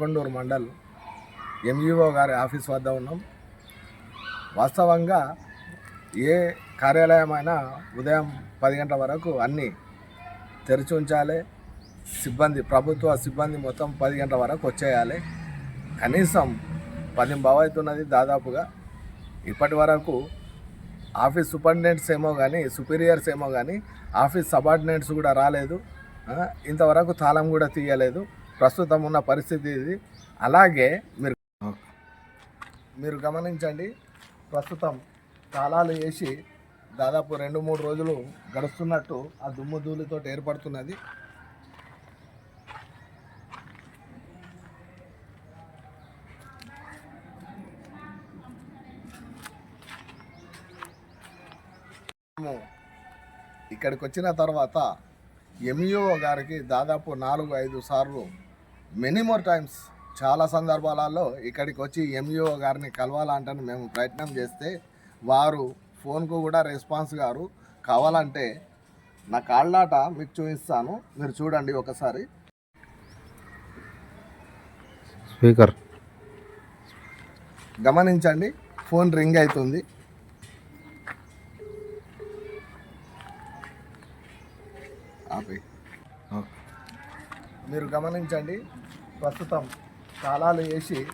Konduru mandal MEO గారి office వద్ద ఉన్నాం. వాస్తవంగా ఏ కార్యాలయమైనా ఉదయం పది గంటల వరకు అన్నీ తెరిచి ఉంచాలి. సిబ్బంది ప్రభుత్వ సిబ్బంది మొత్తం పది గంటల వరకు వచ్చేయాలి. కనీసం పది బావైతున్నది అవుతున్నది దాదాపుగా. ఇప్పటి వరకు ఆఫీస్ సూపరింటెండెంట్స్ ఏమో కానీ సుపీరియర్స్ ఏమో కానీ ఆఫీస్ సబార్డినేట్స్ కూడా రాలేదు. ఇంతవరకు తాళం కూడా తీయలేదు. ప్రస్తుతం ఉన్న పరిస్థితి ఇది. అలాగే మీరు మీరు గమనించండి ప్రస్తుతం తాళాలు వేసి దాదాపు రెండు మూడు రోజులు గడుస్తున్నట్టు ఆ దుమ్ము ధూళితో ఏర్పడుతున్నది. ఇక్కడికి వచ్చిన తర్వాత ఎంఈఓ గారికి దాదాపు నాలుగు ఐదు సార్లు మెనీ మోర్ టైమ్స్ చాలా సందర్భాలలో ఇక్కడికి వచ్చి ఎంఈఓ గారిని కలవాలంటే మేము ప్రయత్నం చేస్తే వారు ఫోన్కు కూడా రెస్పాన్స్ గారు కావాలంటే నా కాళ్ళాట మీకు చూపిస్తాను. మీరు చూడండి ఒకసారి. స్పీకర్. గమనించండి ఫోన్ రింగ్ అవుతుంది. ఆపే. మీరు గమనించండి ప్రస్తుతం తాళాలు వేసి